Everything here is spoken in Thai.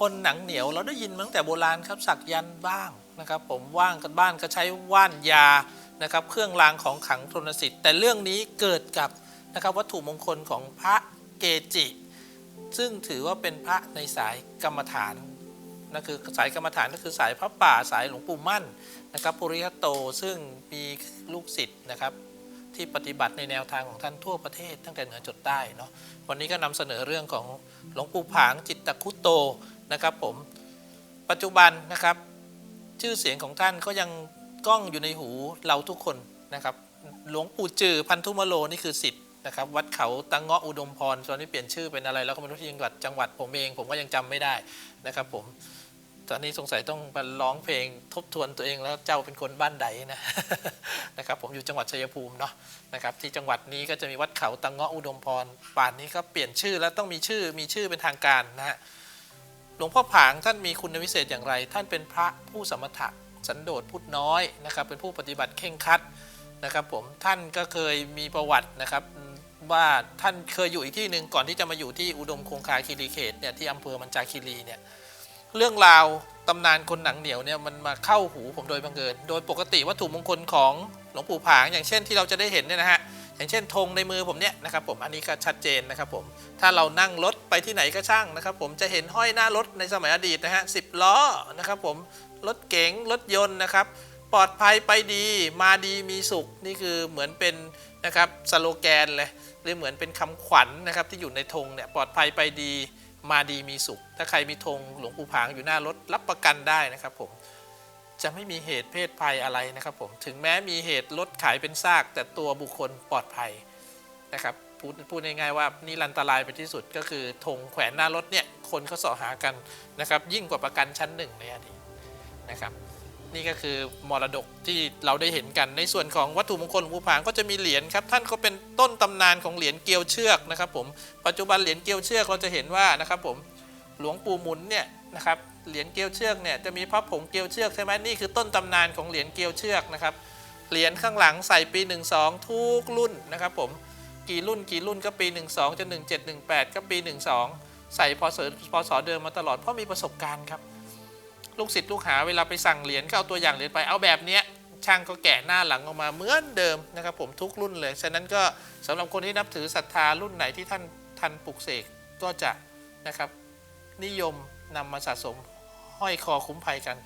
คนหนังเหนียว เราได้ยินตั้งแต่โบราณครับสักยันบ้างนะครับผมว่างกันบ้านก็ใช้ว่านยานะครับเครื่องรางของขังทนสิทธิ์ แต่เรื่องนี้เกิดกับนะครับวัตถุมงคลของพระเกจิ ซึ่งถือว่าเป็นพระในสายกรรมฐานนั่นคือสายกรรมฐานก็คือสายพระป่าสายหลวงปู่มั่นนะครับปุริยโตซึ่งมีลูกศิษย์นะครับที่ปฏิบัติในแนวทางของท่านทั่วประเทศตั้งแต่เหนือจดใต้เนาะวันนี้ก็นำเสนอเรื่องของหลวงปู่ผางจิตตคุโต นะครับผมปัจจุบันนะครับ ชื่อเสียงของท่านก็ยังก้องอยู่ในหูเราทุกคนนะครับ หลวงปู่จือพันธุมโลนี่คือสิทธิ์นะครับ วัดเขาตังเงาะอุดมพรตอนนี้เปลี่ยนชื่อเป็นอะไรแล้วก็ไม่รู้ที่จังหวัดจังหวัดผมเอง ผมก็ยังจำไม่ได้นะครับ ผมตอนนี้สงสัยต้องมาร้องเพลงทบทวนตัวเองแล้วเจ้าเป็นคนบ้านใดนะนะครับ ผมอยู่จังหวัดชัยภูมิเนาะนะครับ ที่จังหวัดนี้ก็จะมีวัดเขาตังเงาะอุดมพรป่านนี้ก็เปลี่ยนชื่อแล้วต้องมีชื่อมีชื่อเป็นทางการนะฮะ หลวงพ่อผางท่านมีคุณวิเศษอย่างไร ท่านเป็นพระผู้สมถะสันโดษพูดน้อยนะครับ เป็นผู้ปฏิบัติเข่งคัดนะครับผมท่านก็เคยมีประวัตินะครับว่าท่านเคยอยู่อีกที่หนึ่งก่อนที่จะมาอยู่ที่อุดมคงคาคีรีเขตเนี่ยที่อำเภอมันจาคีรีเนี่ยเรื่องราวตำนานคนหนังเหนียวเนี่ยมันมาเข้าหูผมโดยบังเอิญโดยปกติวัตถุมงคลของหลวงปู่ผาง อย่างเช่นที่เราจะได้เห็นเนี่ยนะฮะ อย่างเช่นธงในมือผมเนี่ยนะครับผมอันนี้ก็ชัดเจนนะครับผมถ้าเรานั่งรถไปที่ไหนก็ช่างนะครับ ผมจะเห็นห้อยหน้ารถในสมัยอดีตนะฮะสิบล้อนะครับผมรถเก๋งรถยนต์นะครับ ปลอดภัยไปดีมาดีมีสุขนี่คือเหมือนเป็นนะครับสโลแกนเลยหรือเหมือนเป็นคำขวัญนะครับที่อยู่ในธงเนี่ยปลอดภัยไปดีมาดีมีสุข ถ้าใครมีธงหลวงปู่ผางอยู่หน้ารถรับประกันได้นะครับผม จะไม่มีเหตุเพศภัยอะไรนะครับผมถึงแม้มีเหตุรถขายเป็นซาก แต่ตัวบุคคลปลอดภัยนะครับพูดพูดง่ายๆว่านี่ลันตรายไปที่สุดก็คือธงแขวนหน้ารถเนี่ยคนเขาเสอหากันนะครับยิ่งกว่าประกันชั้นหนึ่งในอดีตนะครับนี่ก็คือมรดกที่เราได้เห็นกันในส่วนของวัตถุมงคลหลวงปู่ผางก็จะมีเหรียญครับท่านก็เป็นต้นตำนานของเหรียญเกลียวเชือกนะครับผมปัจจุบันเหรียญเกลียวเชือกเราจะเห็นว่านะครับผมหลวงปู่หมุนเนี่ย นะครับเหรียญเกลียวเชือกเนี่ยจะมีพระผงเกลียวเชือกใช่ไหมนี่คือต้นตำนานของเหรียญเกลียวเชือกนะครับเหรียญข้างหลังใส่ปี 12 ทุกรุ่นนะครับผมกี่รุ่นกี่รุ่นก็ปี 12จน17 18 ก็ปี 12 ใส่พศพศเดิมมาตลอดเพราะมีประสบการณ์ครับลูกศิษย์ลูกหาเวลาไปสั่งเหรียญก็เอาตัวอย่างเหรียญไปเอาแบบเนี้ยช่างก็แกะหน้าหลังออกมาเหมือนเดิมนะครับผมทุกรุ่นเลย ฉะนั้นก็สำหรับคนที่นับถือศรัทธารุ่นไหนที่ท่านทันปลุกเสกก็จะนะครับนิยม นำมาสะสมห้อยคอคุ้มภัยกัน